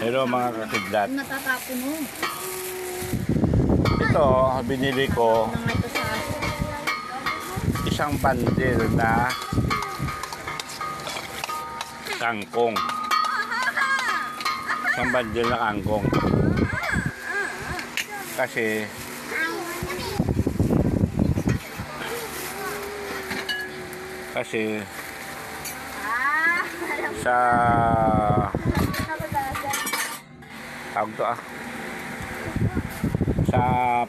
Pero mga kakidlat, Natatapon mo. ito, binili ko isang bandil na kangkong. Isang bandil na kangkong. Kasi kasi sa tawag to ah sa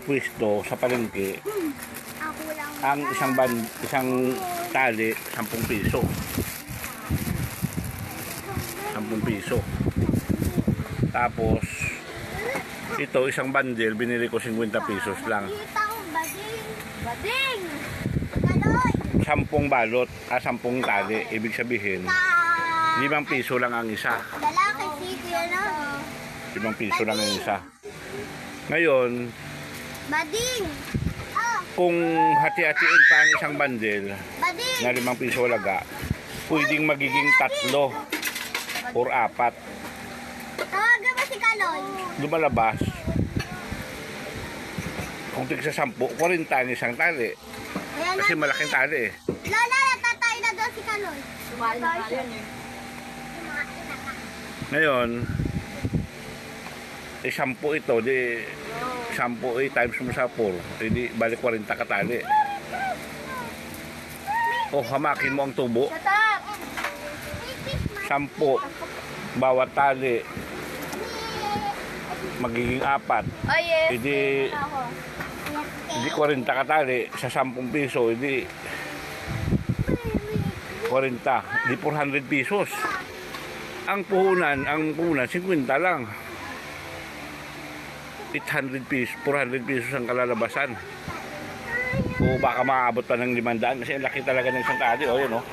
pwesto sa palengke ang isang ban isang tali 10 piso 10 piso tapos ito isang bundle binili ko 50 pesos lang Kita ko, bading. Bading! Kaloy! 10 balot ah 10 tali ibig sabihin Ka... 5 piso lang ang isa Lalaki, siko yan 5 piso lang ang isa ngayon Bading! Oh, kung hati-hatiin pa ang isang bundle bading! na 5 piso laga pwedeng magiging tatlo or apat Tawagan mo si Kaloy. lumalabas kung tigsa 10 40 ang isang tali Ayan na. kasi malaking tali eh Lola, natatay na doon si Kaloy. Sumali na eh. ngayon eh 10 ito di 10 eh, times mo sa 4 eh, di balik 40 katali o hamakin mo ang tubo! 10 bawat tali. Magiging apat. Oh yes. hindi Ako. hindi 40 katali sa 10 piso hindi 40 di 400 pesos. Ang puhunan ang puhunan 50 lang 800 pesos 400 pesos ang kalalabasan o baka maabot pa ng 500 kasi laki talaga ng isang tali oh yun oh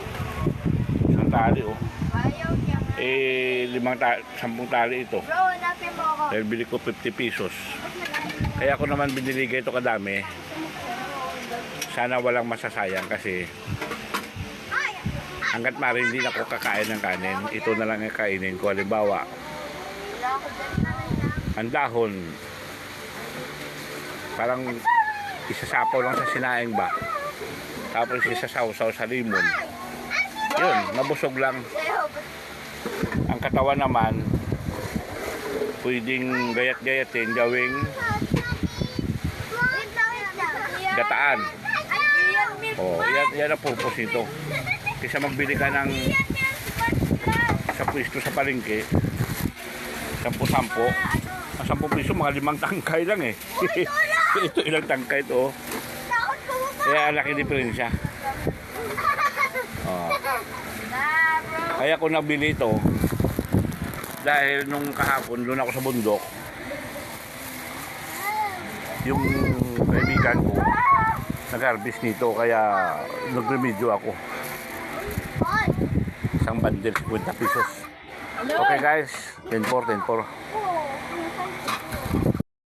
isang tali oh Ayaw niya. eh limang ta 10 tali ito dahil bili ko 50 pesos kaya ako naman binili ganito kadami sana walang masasayang kasi hanggat mari hindi ako kakain ng kanin ito na lang ang kainin ko halimbawa ang dahon parang isasapaw lang sa sinaing ba? Tapos isasaw-saw sa limon. Yun mabusog lang. Ang katawan naman pwedeng gayat-gayatin gawing gataan. Oh yan, yan ang purpose nito. Kaysa magbili ka ng sa pwesto sa palengke 10-10 ang 10 piso mga limang tangkay lang eh ito ilang tangkay ito oh. Kaya ang laki diferensya. Oh. kaya ko nabili ito dahil nung kahapon doon ako sa bundok. Yung kaibigan ko nag-harvest nito kaya nagremedyo ako. Isang bundle 50 pesos. Okay guys. 10 4 10 4